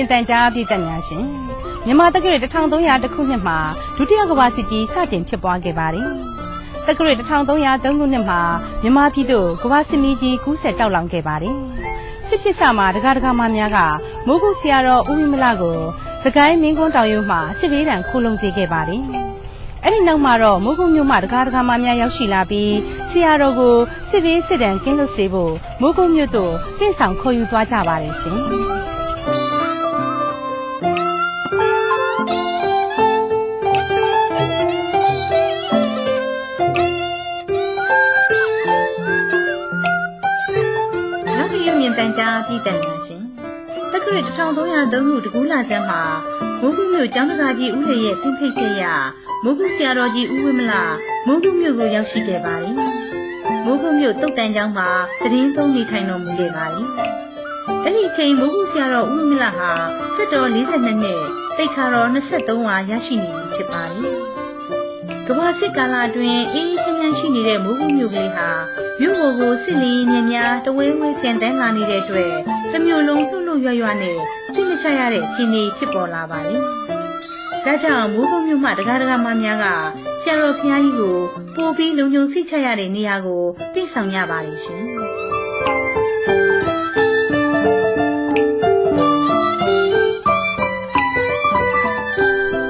နောက်ရုံမြင့်တန်ကြားပြည်သက်များရှင်မြန်မာတက္ကရာ1300ခုနှစ်မှာဒုတိယကမ္ဘာစစ်ကြီးစတင်ဖြစ်ပွားခဲ့ပါတယ်တက္ကရာ1303ခုနှစ်မှာမြန်မာပြည်သို့ကမ္ဘာစစ်မီးကြီးကူးဆက်တောက်လောင်ခဲ့ပါတယ်စစ်ဖြစ်စမှာဒကာဒကာမများကမိုးကုတ်ဆရာတော်ဦးဝိမလကိုစကိုင်းမင်းကွန်းတောင်ရုံမှစစ်ဘေးဒဏ်ခိုလုံစေခဲ့ပါတယ်အဲ့ဒီနောက်မှာတော့မိုးကုတ်မြို့မှာဒကာဒကာမများရောက်ရှိလာပြီးဆရာတော်ကိုစစ်ဘေးစစ်ဒဏ်ကင်းလွတ်စေဖို့မိုးကုတ်မြို့သို့တင့်ဆောင်ခေါ်ယူသွားကြပါတယ်ရှင် တက္ကရာ1303ခုတကူလာကျမ်းမှာမိုးကုမြို့ကျောင်းတကာကြီးဦးလေရဲ့ဖင်ဖိတ်ချက်ရမိုးကုဆရာတော်ကြီးဦးဝင်းမလာမိုးကုမြို့ကိုရောက်ရှိခဲ့ပါတယ်မိုးကုမြို့တုတ်တန်ကျောင်းမှာတရင်သုံးနေထိုင်တော်မူခဲ့ပါတယ်အဲ့ဒီအချိန်မိုးကုဆရာတော်ဦးဝင်းမလာဟာသက်တော်42နှစ်တိတ်ခါတော်23ဝါရရှိနေပြီဖြစ်ပါတယ်ကမ္ဘာစစ်ကာလအတွင်းအေးအေးချမ်းချမ်းရှိနေတဲ့မိုးကုမြို့ကလေးဟာမြို့ပေါ်ကိုစစ်လီမြင်းများတဝဲဝဲပြန်တန်းလာနေတဲ့အတွက် တစ်မျိုးလုံးလှုပ်လှုပ်ရွရွနဲ့စိတ်မချရတဲ့အခြေအနေဖြစ်ပေါ်လာပါတယ်။ဒါကြောင့်မိုးကုတ်မြို့မှတကားတကားမများကဆရာတော်ဘုရားကြီးကိုပို့ပြီးလုံခြုံစိတ်ချရတဲ့နေရာကိုပြည့်ဆောင်ကြပါလိမ့်ရှင်။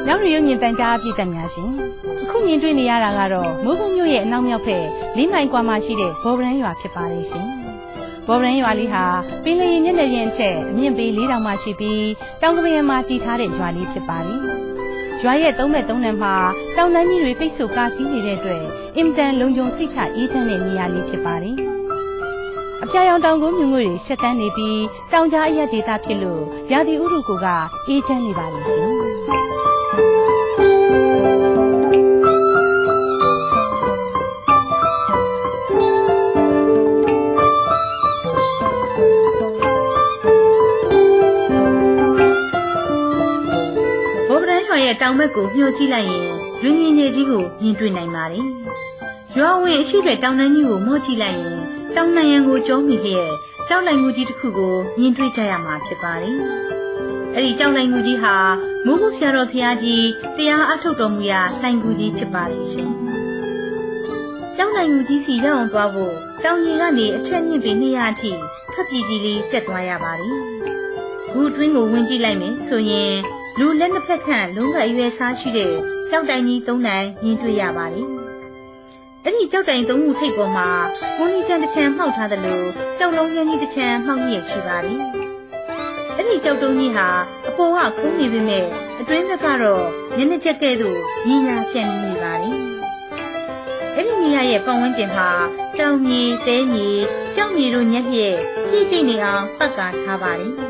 နောက်ရုံမြင့်တန်ကြားပြည်သက်များရှင်အခုမြင်တွေ့နေရတာကတော့မိုးကုတ်မြို့ရဲ့အနောက်မြောက်ဖက်၄မိုင်ကွာမှာရှိတဲ့ဘော်ဗရန်ရွာဖြစ်ပါတယ်ရှင် ဘော်ဗရန်ရွာလေးဟာပင်လယ်ရင်မျက်နှာပြင်အထက်အမြင့်ပေ၄တောင်မှရှိပြီးတောင်ကပင်မှာတည်ထားတဲ့ရွာလေးဖြစ်ပါတယ်ရွာရဲ့သုံးဘက်သုံးနံမှာတောင်တန်းကြီးတွေပိတ်ဆို့ကားစီးနေတဲ့အတွက်အင်တန်လုံခြုံစိတ်ချအေးချမ်းတဲ့နေရာလေးဖြစ်ပါတယ်အပြာရောင်တောင်ကုန်းမြူငွေတွေရှက်တန်းနေပြီးတောင်ကြားအရက်ဒေသဖြစ်လို့ရာသီဥတုကိုကအေးချမ်းနေပါလိမ့်ရှင် ရန်ရွာရဲ့တောင်ဘက်ကိုမျှော်ကြည့်လိုက်ရင်လွင်မြင်ကြီးကိုမြင်တွေ့နိုင်ပါတယ်။ရွာဝင်အရှိဘက်တောင်တန်းကြီးကိုမော့ကြည့်လိုက်ရင်တောင်နံရံကိုကျုံးမိလျက်ကြောက်လိုက်မှုကြီးတစ်ခုကိုမြင်တွေ့ကြရမှာဖြစ်ပါတယ်။အဲ့ဒီကြောက်လိုက်မှုကြီးဟာမိုးကုတ်ဆရာတော်ဖျားကြီးတရားအထုတ်တော်မူရာလှိုင်ကူကြီးဖြစ်ပါတယ်ရှင်။ကြောက်လိုက်မှုကြီးစီရောက်အောင်သွားဖို့တောင်ကြီးကနေအထက်မြင့်ပေ200အထိခပ်ပြည်ပြည်လေးတက်သွားရပါတယ်။ဘူးတွင်းကိုဝင်ကြည့်လိုက်မယ်ဆိုရင် လူလက်နှစ်ဖက်ခန့်လုံးကအရွယ်စားရှိတဲ့ကြောက်တိုင်ကြီးသုံးတိုင်မြင်တွေ့ရပါတယ်။အဲ့ဒီကြောက်တိုင်သုံးခုထိပ်ပေါ်မှာကိုနီချန်တစ်ချံမှောက်ထားသလိုကြောက်လုံးရင်းကြီးတစ်ချံမှောက်ရရှိပါတယ်။အဲ့ဒီကြောက်တုံးကြီးဟာအပေါ်ကခုံးနေပေမဲ့အတွင်းဘက်ကတော့ညနေချက်ကဲ့သို့ညီညာပြန်နေပါတယ်။အဲ့ဒီနေရာရဲ့ပတ်ဝန်းကျင်ဟာတောင်မြေတဲမြေကြောက်မြေတို့ညက်လျက်ပြည့်တိတ်နေအောင်ပတ်ကာထားပါတယ်။အ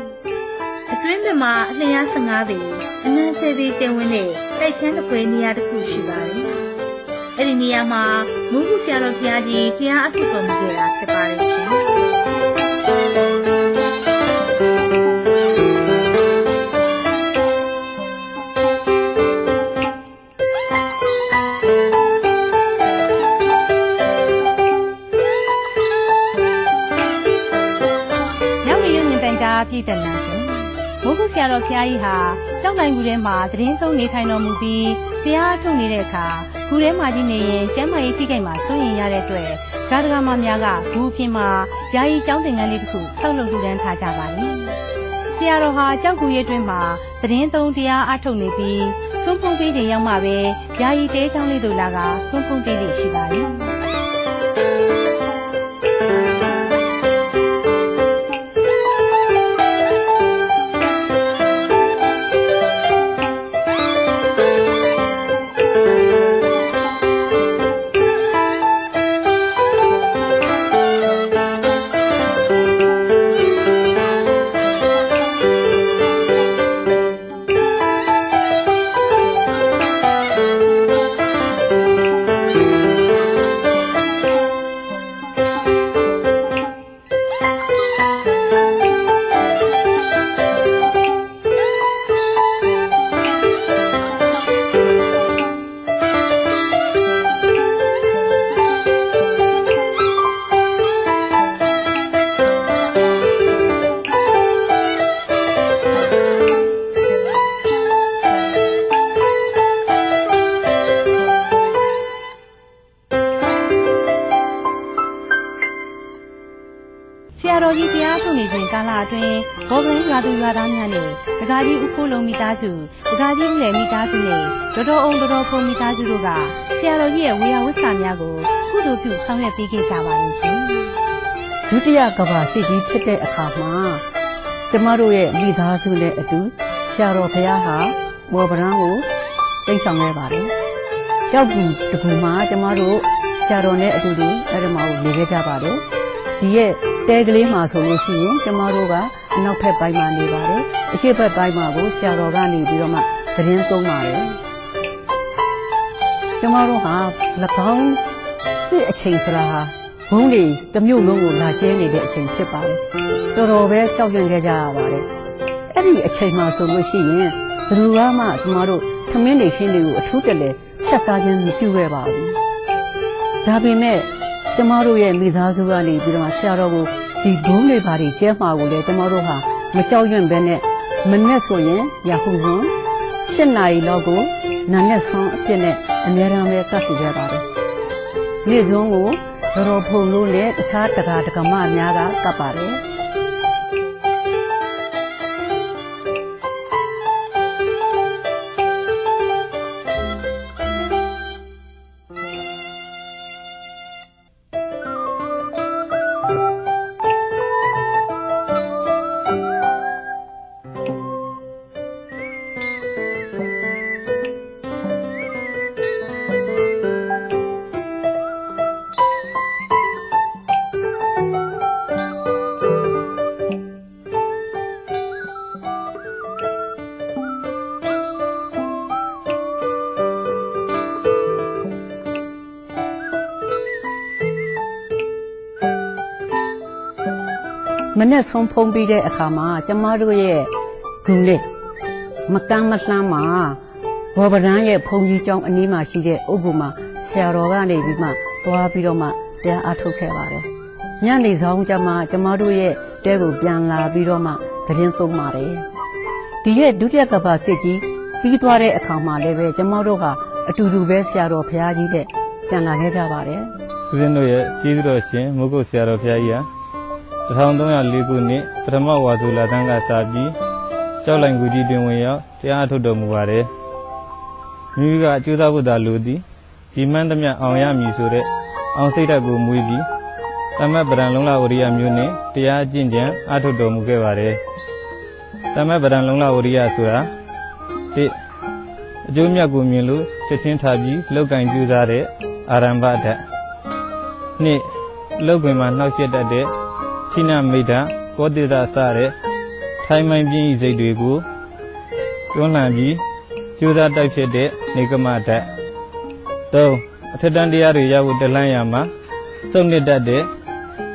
တွင်းဘက်မှာအလျား15ပေအနည်း10ပေကျင်းဝင်းတဲ့တိုက်ခန်းတစ်ပွဲနေရာတစ်ခုရှိပါတယ်။အဲ့ဒီနေရာမှာမူခုဆရာတော်ဘုရားကြီးတရားအထုတော်မူခဲ့တာဖြစ်ပါတယ်ရှင်။နောက်ရုံမြင့်တန်ကြားပြည်သက်နာရှင်။ မိုးကုတ်ဆရာတော်ဘုရားကြီးဟာကြောက်တိုင်ကူထဲမှာသတင်းသုံးနေထိုင်တော်မူပြီးတရားထုတ်နေတဲ့အခါကူထဲမှာကြီးနေရင်ကျမ်းမာရေးထိခိုက်မှာစိုးရင်ရတဲ့အတွက်ဂါဒဂါမများကဘူးအပြင်မှာယာယီကျောင်းသင်ခန်းလေးတစ်ခုဆောက်လုပ်လူတန်းထားကြပါလိမ့်။ဆရာတော်ဟာကြောက်ကူရဲ့အတွင်းမှာသတင်းသုံးတရားအထုတ်နေပြီးစွန့်ဖုံးပေးခြင်းရောက်မှပဲယာယီတဲချောင်းလေးတို့လာကစွန့်ဖုံးပေးလိမ့်ရှိပါလိမ့်။ ဆရာတော်ကြီးတရားထုတ်နေစဉ်ကာလအတွင်းဘော်ဂရင်းရွာသူရွာသားများနဲ့ဒကာကြီးဦးကိုလုံးမိသားစုဒကာကြီးဦးလယ်မိသားစုနဲ့ဒေါ်တော်အောင်ဒေါ်တော်ဖုန်မိသားစုတို့ကဆရာတော်ကြီးရဲ့ဝေယဝတ်စာများကိုကုသိုလ်ပြုဆောင်ရွက်ပေးခဲ့ကြပါလိမ့်ရှင်ဒုတိယကမ္ဘာစစ်ကြီးဖြစ်တဲ့အခါမှာ ကျမတို့ရဲ့မိသားစုနဲ့အတူဆရာတော်ဘုရားဟာဘောဗရန်ကိုတိတ်ဆောင်ခဲ့ပါတယ်။ကြောက်ကူတကူမှာကျမတို့ဆရာတော်နဲ့အတူတူအဲ့ဒီမှာကိုနေခဲ့ကြပါတယ်။ဒီရဲ့တဲကလေးမှာဆိုလို့ရှိရင်ကျမတို့ကအနောက်ဘက်ပိုင်းမှာနေပါတယ်။အရှေ့ဘက်ပိုင်းမှာကိုဆရာတော်ကနေပြီးတော့မှသတင်းသုံးပါတယ်။ကျမတို့ဟာ၎င်းစစ်အချိန်ဆိုတာဟာ ဘုံတွေတစ်မျိုးလုံးကိုလာကျဲနေတဲ့အချိန်ဖြစ်ပါတယ်။တော်တော်ပဲကြောက်ရွံ့ခဲ့ကြရပါတယ်။အဲ့ဒီအချိန်မှဆိုလို့ရှိရင်ဘယ်သူမှကျမတို့ထမင်းတွေရှင်းတွေကိုအထူးကလည်းချက်စားခြင်းမပြုခဲ့ပါဘူး။ဒါပေမဲ့ကျမတို့ရဲ့မိသားစုကနေပြီးတော့ဆရာတော်ကိုဒီဘုံတွေဘာတွေကျဲမှာကိုလည်းကျမတို့ဟာမကြောက်ရွံ့ဘဲနဲ့မနဲ့ဆိုရင်ရဟုစွန်း၈နာရီလောက်ကိုနာနဲ့ဆွမ်းအဖြစ်နဲ့အများရန်ပဲတတ်ထူခဲ့ပါတယ်။နေ့စွန်းကို တော်တော်ဖုံလို့နဲ့တခြားတကာတကမများကကပ်ပါတယ် မနဲ့ဆုံးဖုံးပြီးတဲ့အခါမှာကျမတို့ရဲ့ဂုံလေးမကမ်းမလှမ်းမှာဘောဗရန်ရဲ့ဖုန်ကြီးကျောင်းအနီးမှာရှိတဲ့ဥပ္ပမှာဆရာတော်ကနေပြီးမှသွားပြီးတော့မှတရားအထုတ်ခဲ့ပါတယ်ညနေဆောင်ကျမှကျမတို့ရဲ့တဲကိုပြန်လာပြီးတော့မှသတင်းသုံးပါတယ်ဒီရဲ့ဒုတိယကပ္ပစစ်ကြီးပြီးသွားတဲ့အခါမှာလည်းပဲကျမတို့ဟာအတူတူပဲဆရာတော်ဘုရားကြီးတဲ့ပြန်လာခဲ့ကြပါတယ်ဦးဇင်းတို့ရဲ့ကျေးဇူးတော်ရှင်မုဂုတ်ဆရာတော်ဘုရားကြီးဟာ 1304ခုနှစ်ပထမဝါဆိုလာတန်းကစပြီးကြောက်လိုင်ကူကြီးတွင်ဝင်ရောက်တရားအထုတ်တော်မူပါတယ်။မိမိကအကျိုးသားဖို့သာလိုသည်ဒီမှန်သမျှအောင်ရမည်ဆိုတဲ့အောင်စိတ်ဓာတ်ကိုမွေးပြီးတမတ်ပဒံလုံလဝရိယမျိုးနဲ့တရားအကျင့်ကြံအထုတ်တော်မူခဲ့ပါတယ်။တမတ်ပဒံလုံလဝရိယဆိုတာတစ်အကျိုးမြတ်ကိုမြင်လို့ချက်ချင်းထားပြီးလောက်ကင်ပြူစားတဲ့အာရမ္ဗဓာတ်နှစ်လုတ်ပင်မှာနှောက်ရက်တတ်တဲ့ ချိနမိတ်တာကောတိတာစတဲ့ထိုင်းမိုင်းပြင်းဤစိတ်တွေကိုတွန်းလှန်ပြီးကျိုးစားတိုက်ဖြစ်တဲ့နေကမဓာတ်၃အထက်တန်းတရားတွေရဖို့တလန့်ရမှာစုံနစ်တတ်တဲ့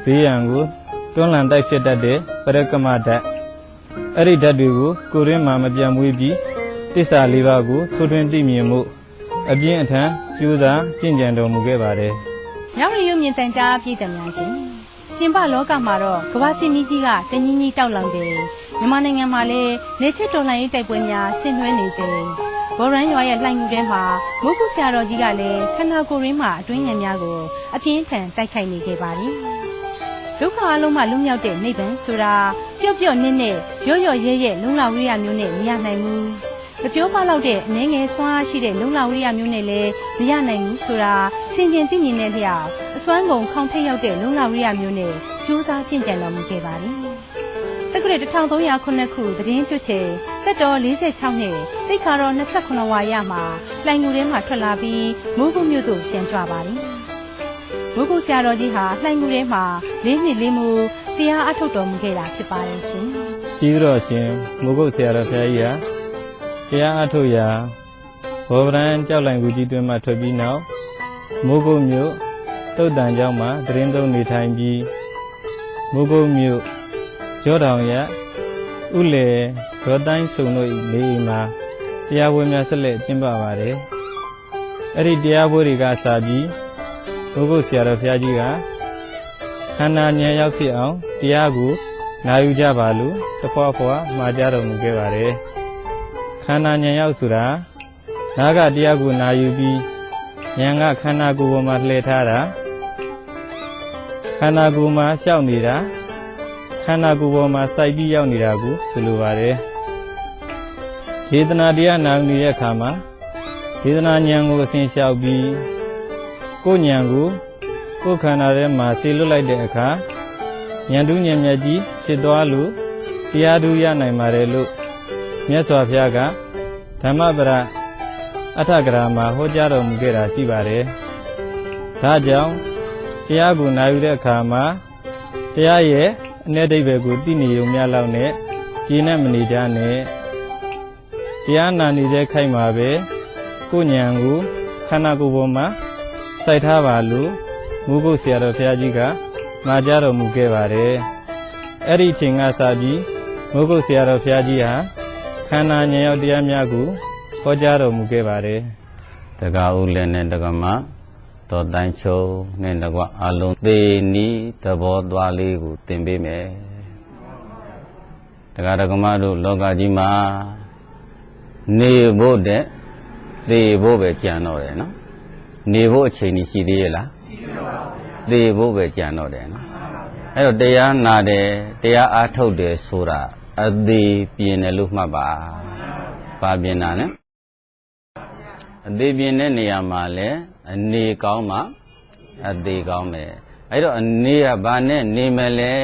ဘေးရန်ကိုတွန်းလှန်တိုက်ဖြစ်တတ်တဲ့ပရကမဓာတ်အဲ့ဒီဓာတ်တွေကိုကိုရင်းမှာမပြတ်မွေးပြီးတစ္ဆာလေးပါးကိုထွထွင်းသိမြင်မှုအပြင်းအထန်ကျိုးစားကျင့်ကြံတော်မူခဲ့ပါတယ်။ရောက်ရရုံမြင်တန်ကြားပြည်သူများရှင်။ ပြင်ပလောကမှာတော့ကမ္ဘာစစ်မီးကြီးကတညီညီတောက်လောင်တယ်။မြန်မာနိုင်ငံမှာလည်းနေချစ်တော်လှန်ရေးတိုက်ပွဲများဆင်နွှဲနေစဉ်ဘော်ရန်ရွာရဲ့လှိုင်မှုထဲမှာမုခုဆရာတော်ကြီးကလည်းခန္ဓာကိုယ်ရင်းမှာအတွင်းဉာဏ်များကိုအပြင်းထန်တိုက်ခိုက်နေခဲ့ပါသည်။ဒုက္ခအလုံးမှလွတ်မြောက်တဲ့နိဗ္ဗာန်ဆိုတာပျော့ပျော့နစ်နဲ့ရော့ရော့ရဲရဲလုံလောက်ရိယမျိုးနဲ့မရနိုင်ဘူး။ မပြောပလောက်တဲ့အနှဲငယ်ဆွမ်းအားရှိတဲ့လုံလောက်ရိယမျိုးနဲ့လည်းမရနိုင်ဘူးဆိုတာစင်ကျင်သိမြင်တဲ့လျောက်အစွမ်းကုန်ခေါင်ထိပ်ရောက်တဲ့လုံလောက်ရိယမျိုးနဲ့ကြိုးစားကျင့်ကြံတော်မူခဲ့ပါသည်။တက္ကရာ1309ခုသတင်းကျွတ်ချေတက်တော်46နှစ်တိတ်ခါတော်28ဝါရမှာလှိုင်ငူထဲမှာထွက်လာပြီးမိုးကုတ်မြို့သို့ပြန်ကြွပါသည်။မိုးကုတ်ဆရာတော်ကြီးဟာလှိုင်ငူထဲမှာလေးနှစ်လေးမှုတရားအထုတ်တော်မူခဲ့တာဖြစ်ပါရဲ့ရှင်။ကြီးတော်ရှင်မိုးကုတ်ဆရာတော်ဘုရားကြီးဟာ တရားအထုတ်ရာဘောဗရန်ကြောက်လိုင်ကူကြီးတွင်မှထွက်ပြီးနောက်မိုးကုတ်မြို့တုတ်တန်ကျောင်းမှာတရင်သုံးနေထိုင်ပြီးမိုးကုတ်မြို့ကျောတောင်ရဥလေရောတိုင်းချုံတို့၏နေအိမ်မှာတရားပွဲများဆက်လက်ကျင်းပပါတယ်အဲ့ဒီတရားပွဲတွေကစပြီးမိုးကုတ်ဆရာတော်ဘုရားကြီးကခန္ဓာဉာဏ်ရောက်ဖြစ်အောင်တရားကိုနာယူကြပါလို့တဖွာဖွာမှာကြတော်မူခဲ့ပါတယ် ခန္ဓာဉာဏ်ရောက်ဆိုတာနာကတရားကိုနာယူပြီးဉာဏ်ကခန္ဓာကိုယ်ပေါ်မှာလှည့်ထားတာခန္ဓာကိုယ်မှာရှောက်နေတာခန္ဓာကိုယ်ပေါ်မှာစိုက်ပြီးရောက်နေတာကိုဆိုလိုပါတယ်ဒေသနာတရားနာယူနေတဲ့အခါမှာဒေသနာဉာဏ်ကိုအစဉ်လျှောက်ပြီးကိုယ်ဉာဏ်ကိုကိုယ်ခန္ဓာထဲမှာဆေလွတ်လိုက်တဲ့အခါဉာဏ်တူးဉာဏ်မြတ်ကြီးဖြစ်သွားလို့တရားတူရနိုင်ပါတယ်လို့ မြတ်စွာဘုရားကဓမ္မပဒအထကရာမှာဟောကြားတော်မူခဲ့တာရှိပါတယ်။ဒါကြောင့်တရားကိုနာယူတဲ့အခါမှာတရားရဲ့အ내ဒိဗ္ဗေကိုသိနေုံများလောက်နဲ့ကြည်နဲ့မနေကြနဲ့တရားနာနေတဲ့ခိုက်မှာပဲကိုဉဏ်ကိုခန္ဓာကိုယ်ပေါ်မှာစိုက်ထားပါလို့မူကုတ်ဆရာတော်ဘုရားကြီးကမှာကြားတော်မူခဲ့ပါတယ်။အဲ့ဒီအချိန်ကစပြီးမုဂုတ်ဆရာတော်ဘုရားကြီးဟာ ခန္ဓာဉာဏ်ရောက်တရားများကိုဟောကြားတော်မူခဲ့ပါတယ်တက္ကဦးလည်းနဲ့တက္ကမတော်တိုင်းချုံနဲ့တကွအလုံးသေးနီးသဘောသွားလေးကိုသင်ပေးမယ်တက္ကတက္ကမတို့လောကကြီးမှာနေဖို့တဲ့သေဖို့ပဲကြံတော့တယ်နော်နေဖို့အချိန်ကြီးရှိသေးရဲ့လားသေဖို့ပဲကြံတော့တယ်နော်အဲ့တော့တရားနာတယ်တရားအားထုတ်တယ်ဆိုတာ အသေးပြင်းတယ်လို့မှတ်ပါပါပြင်းတာနဲ့အသေးပြင်းတဲ့နေရာမှာလည်းအနေကောင်းမှအသေးကောင်းမယ်အဲ့တော့အနေကဘာနဲ့နေမလဲ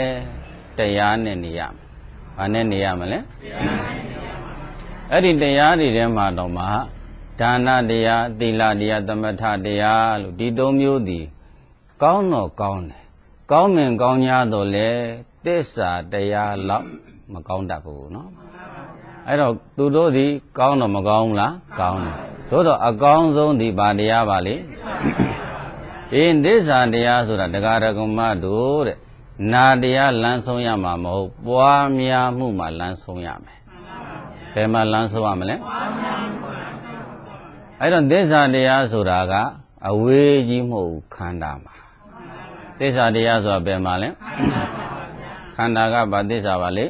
တရားနဲ့နေရမယ်ဘာနဲ့နေရမလဲအဲ့ဒီတရားတွေထဲမှာတော့မှဒါနတရားသီလတရားသမထတရားလို့ဒီသုံးမျိုးဒီကောင်းတော့ကောင်းတယ်ကောင်းမင်ကောင်း냐တော့လေသစ္စာတရားလောက် မကောင်းတတ်ဘူးနော်အဲ့တော့သူတို့ဒီကောင်းတော့မကောင်းဘူးလားကောင်းတယ်သို့တော့အကောင်းဆုံးဒီပါတရားပါလေအင်းသစ္စာတရားဆိုတာတရားရကမတို့တဲ့နာတရားလမ်းဆုံးရမှာမဟုတ်ပွားများမှုမှာလမ်းဆုံးရမယ်ဘယ်မှာလမ်းဆုံးရမလဲအဲ့တော့သစ္စာတရားဆိုတာကအဝေးကြီးမဟုတ်ခန္ဓာမှာသစ္စာတရားဆိုတာဘယ်မှာလဲခန္ဓာမှာ ကဘာသစ္စာပါလဲ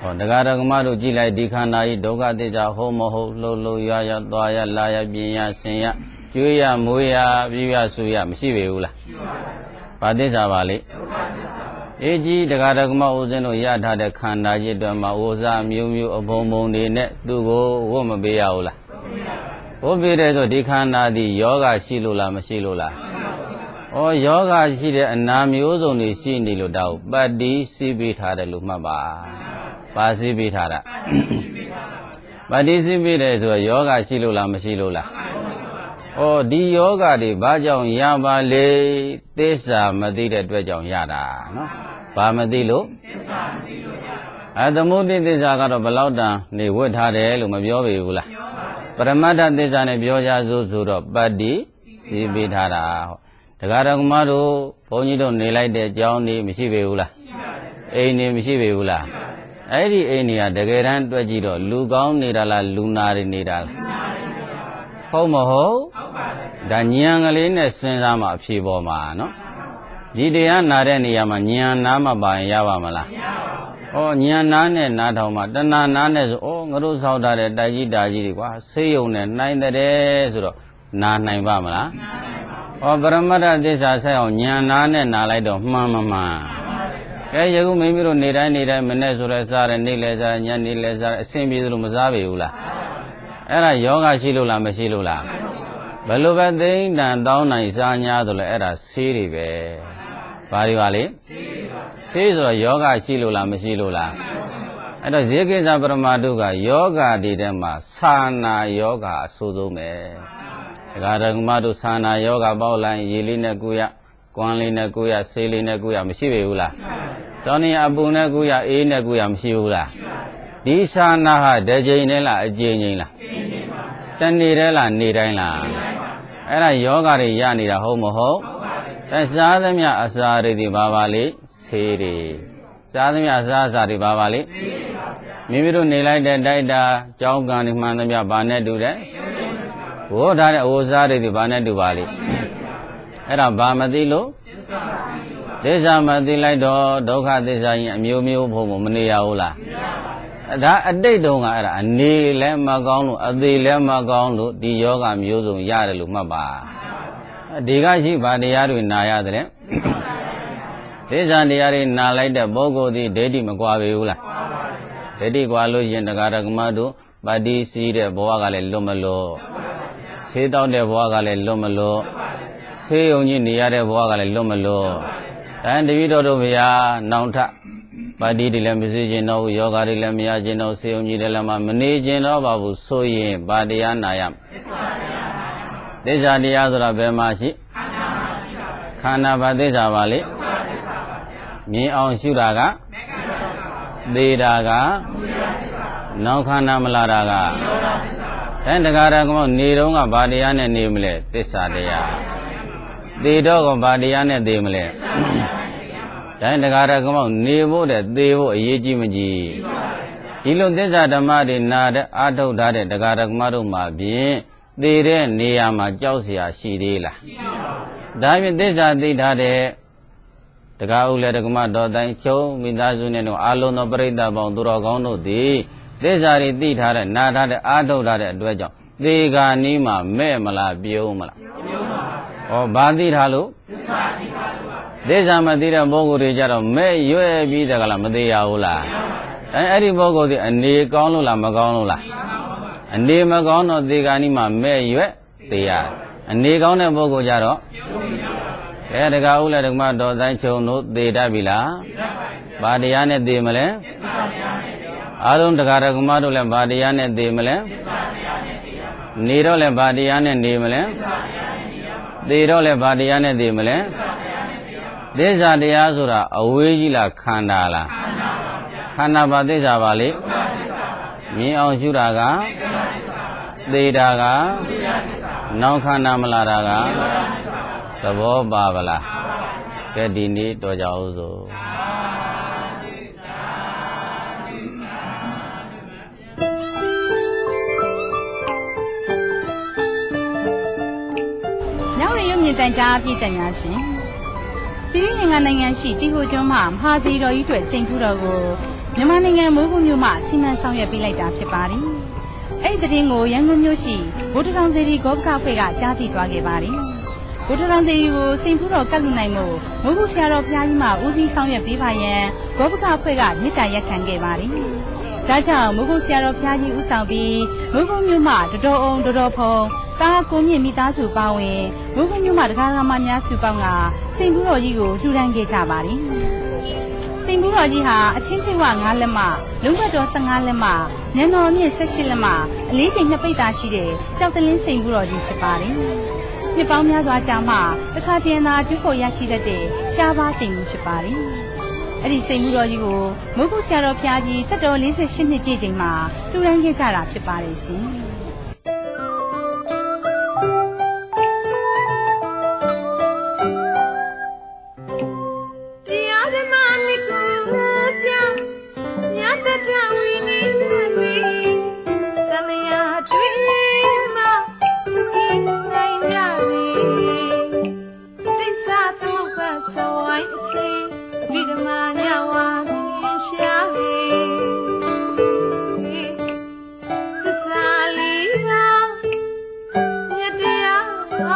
ဟောတရားဓမ္မတို့ကြည်လိုက်ဒီခန္ဓာကြီးဒုက္ခသစ္စာဟုတ်မဟုတ်လှုပ်လှုပ်ရရသွားရလာရပြင်းရဆင်ရကျွေးရမွေးရပြည့်ရဆူရမရှိပေဘူးလားရှိပါဘူးဘာသစ္စာပါလဲဒုက္ခသစ္စာအေးကြီးတရားဓမ္မဦးဇင်းတို့ရထားတဲ့ခန္ဓာကြီးတွေမှာဥစ္စာမျိုးမျိုးအဘုံဘုံတွေနဲ့သူ့ကိုဝတ်မပေးရဘူးလားဝတ်ပေးတယ်ဆိုဒီခန္ဓာသည်ယောဂရှိလို့လားမရှိလို့လား ဩယောဂရှိတဲ့အနာမျိုးစုံတွေရှိနေလို့ဒါကိုပတ္တိစီးပေးထားတယ်လို့မှတ်ပါပါစီးပေးထားတာပတ္တိစီးပေးတယ်ဆိုတော့ယောဂရှိလို့လားမရှိလို့လားဩဒီယောဂတွေဘာကြောင့်ရပါလေသစ္စာမသိတဲ့အတွက်ကြောင့်ရတာနော်ဘာမသိလို့သစ္စာမသိလို့ရအဲသမုဒိသစ္စာကတော့ဘလောက်တန်နေဝတ်ထားတယ်လို့မပြောပေဘူးလားပရမတ္ထသစ္စာနဲ့ပြောကြစို့ဆိုတော့ပတ္တိစီးပေးထားတာဟုတ် တရားတော်မတို့ဘုန်းကြီးတို့နေလိုက်တဲ့အကြောင်းนี่မရှိပေဘူးလားရှိပါတယ်အိမ်နေမရှိပေဘူးလားအဲ့ဒီအိမ်နေကတကယ်တမ်းတွေ့ကြည့်တော့လူကောင်းနေတာလားလူနာတွေနေတာလားဟုတ်မဟုတ်ဟုတ်ပါတယ်ဒါညံကလေးနဲ့စဉ်းစားမှအဖြေပေါ်မှာနော်ဒီတရားနာတဲ့နေရာမှာညံနာမပါရင်ရပါမလားမရပါဘူးဩညံနာနဲ့နားထောင်မှာတဏနာနဲ့ဆိုဩငါတို့ဆောက်ထားတဲ့တိုက်ကြီးတာကြီးတွေကွာဆေးရုံနဲ့နှိုင်းတဲ့ဆိုတော့နာနိုင်ပါမလားနာနိုင်ပါ ဩပရမတ္ထသစ္စာဆက်အောင်ဉာဏ်နာနဲ့နာလိုက်တော့မှန်မမှန်ကဲယခုမိမိတို့နေတိုင်းနေတိုင်းမနဲ့ဆိုရဲစားတယ်နေ့လဲစားတယ်ညနေလဲစားတယ်အဆင်ပြေသလိုမစားပေဘူးလားအဲ့ဒါယောဂရှိလို့လားမရှိလို့လားဘယ်လိုပဲသိမ့်တန်တောင်းနိုင်စား냐ဆိုလဲအဲ့ဒါဆေးတွေပဲဘာတွေပါလဲဆေးဆိုတော့ယောဂရှိလို့လားမရှိလို့လားအဲ့တော့ဇေကိစ္စပရမတုကယောဂတွေထဲမှာသာနာယောဂအဆိုးဆုံးပဲ ဒကာဒကမတို့သာနာယောဂပေါက်လိုက်ရေလေးနဲ့ကိုရကွမ်းလေးနဲ့ကိုရဆေးလေးနဲ့ကိုရမရှိပေဘူးလားတောင်းနေအပူနဲ့ကိုရအေးနဲ့ကိုရမရှိဘူးလားဒီသာနာဟာတကြိမ်နဲ့လားအကြိမ်ကြိမ်လားတနေ့တည်းလားနေ့တိုင်းလားအဲ့ဒါယောဂတွေရနေတာဟုတ်မဟုတ်တစားသမျှအစာတွေဒီဘာပါလေဆေးတွေစားသမျှအစာအစာတွေဘာပါလေမိမိတို့နေလိုက်တဲ့တိုက်တာကြောင်းကံဒီမှန်သမျှဘာနဲ့တူတယ် ဝိုးထားတဲ့အိုစားတွေဒီဘာနဲ့တူပါလိအဲ့ဒါဘာမသိလို့သစ္စာမသိလိုက်တော့ဒုက္ခသစ္စာရင်အမျိုးမျိုးဖို့မနေရဘူးလားဒါအတိတ်တုန်းကအဲ့ဒါအနေလည်းမကောင်းလို့အသေးလည်းမကောင်းလို့ဒီယောဂမျိုးစုံရတယ်လို့မှတ်ပါဒီကရှိဗာတရားတွေနာရတယ်သစ္စာတရားတွေနာလိုက်တဲ့ပုဂ္ဂိုလ်ဒီဒိဋ္ဌိမကွာပေဘူးလားဒိဋ္ဌိကွာလို့ရင်တရားဓမ္မတို့ပါတိစီးတဲ့ဘဝကလည်းလွတ်မလို့ ဆေးတောက်တဲ့ဘဝကလည်းလွတ်မလို့ဆေးရုံကြီးနေရတဲ့ဘဝကလည်းလွတ်မလို့ဒါတပည့်တော်တို့ဗျာနောင်ထပါတိတွေလည်းမရှိခြင်းတော့ဘူးယောဂတွေလည်းမရခြင်းတော့ဆေးရုံကြီးတွေလည်းမနေခြင်းတော့ပါဘူးဆိုရင်ပါတရားနာရမယ်သစ္စာတရားဆိုတာဘယ်မှာရှိခန္ဓာပါသစ္စာပါလေမြင်အောင်ရှုတာကသေးတာကနောက်ခန္ဓာမလာတာက အဲတက္ကရာကမောနေတော့ကဘာတရားနဲ့နေမလဲသစ္စာတရားသေတော့ကဘာတရားနဲ့သေမလဲတိုင်းတက္ကရာကမောနေဖို့တဲ့သေဖို့အရေးကြီးမကြီးဒီလိုသစ္စာဓမ္မတွေနာတဲ့အာထုတ်ထားတဲ့တက္ကရာကမတို့မှာဖြင့်သေတဲ့နေရာမှာကြောက်เสียရှိသေးလားဒါဖြင့်သစ္စာသိထားတဲ့တက္ကဥလေတက္ကမတော်တိုင်းချုံမိသားစုနဲ့တော့အာလုံးသောပြိဿပေါင်းသူတော်ကောင်းတို့သည် သစ္စာတွေသိထားတဲ့နာထားတဲ့အာထုတ်ထားတဲ့အတွက်ကြောင့်သေဂာနီးမှာမဲ့မလားပြုံးမလားပြုံးပါဘူးဩဘာသိထားလို့သစ္စာသိထားလို့ပါသစ္စာမသိတဲ့ပုဂ္ဂိုလ်တွေကြတော့မဲ့ရွဲ့ပြီးတယ်ကလားမသေးရဘူးလားအဲအဲ့ဒီပုဂ္ဂိုလ်ဒီအနေကောင်းလို့လားမကောင်းလို့လားအနေမကောင်းတော့သေဂာနီးမှာမဲ့ရွဲ့သေးရအနေကောင်းတဲ့ပုဂ္ဂိုလ်ကြတော့အဲတက္ကဥလေတက္ကမတော်တိုင်းချုံတို့သေတတ်ပြီလားဘာတရားနဲ့သေမလဲ အားလုံးတရားဓမ္မတို့လည်းဗာတရားနဲ့သေမလဲနေတော့လည်းဗာတရားနဲ့နေမလဲသေတော့လည်းဗာတရားနဲ့သေမလဲသစ္စာတရားဆိုတာအဝေးကြီးလားခန္ဓာလားခန္ဓာပါသစ္စာပါလေမြင်အောင်ရှုတာကသေတာကနောက်ခန္ဓာမလာတာကသဘောပါဗလားကဲဒီနေ့တော်ကြအောင်စို့။ မြောက်ရရုံမြင့်တန်ကြားပြည်တန်များရှင်။စီရီလင်္ကာနိုင်ငံရှိတီဟိုကျွန်းမှမဟာစီတော်ကြီးတွေစိန်ထူတော်ကိုမြန်မာနိုင်ငံမိုးကုတ်မြို့မှစီမံဆောင်ရွက်ပေးလိုက်တာဖြစ်ပါတယ်။အဲ့ဒီသတင်းကိုရန်ကုန်မြို့ရှိဗိုလ်တထောင်စေတီဂောဘကဖွဲ့ကကြားသိသွားခဲ့ပါတယ်။ဗိုလ်တထောင်စေတီကိုစိန်ဖူးတော်ကတ်လူနိုင်မှုမိုးကုတ်ဆရာတော်ဘုရားကြီးမှဦးစီးဆောင်ရွက်ပေးပါရန်ဂောဘကဖွဲ့ကမြစ်တာရက်ခံခဲ့ပါတယ်။ဒါကြောင့်မုဂုတ်ဆရာတော်ဘုရားကြီးဦးဆောင်ပြီးမုဂုတ်မြို့မှတတော်အောင်တတော်ဖုံ တာကိုမြင့်မိသားစုပါဝင်မုဂုတ်မြို့မှတရားဓမ္မများစုပေါင်းကစိန်ဘူးတော်ကြီးကိုလှူဒန်းခဲ့ကြပါတယ်။စိန်ဘူးတော်ကြီးဟာအချင်းဖိဝ9လက်မလုံးဝတ်တော်15လက်မညံတော်မြင့်18လက်မအလေးချိန်နှစ်ပိတ်သားရှိတဲ့ကြောက်တလင်းစိန်ဘူးတော်ကြီးဖြစ်ပါတယ်။နှစ်ပေါင်းများစွာကြာမှတစ်ခါတည်းသာဒုက္ခရရှိတတ်တဲ့ရှားပါစိန်ဘူးဖြစ်ပါတယ်။အဲ့ဒီစိတ်မှုတော်ကြီးကိုမုတ်ကုဆရာတော်ဖျားကြီးတက်တော်48နှစ်ပြည့်ချိန်မှာလှူဒန်းခဲ့ကြတာဖြစ်ပါတယ်ရှင်။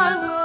algo.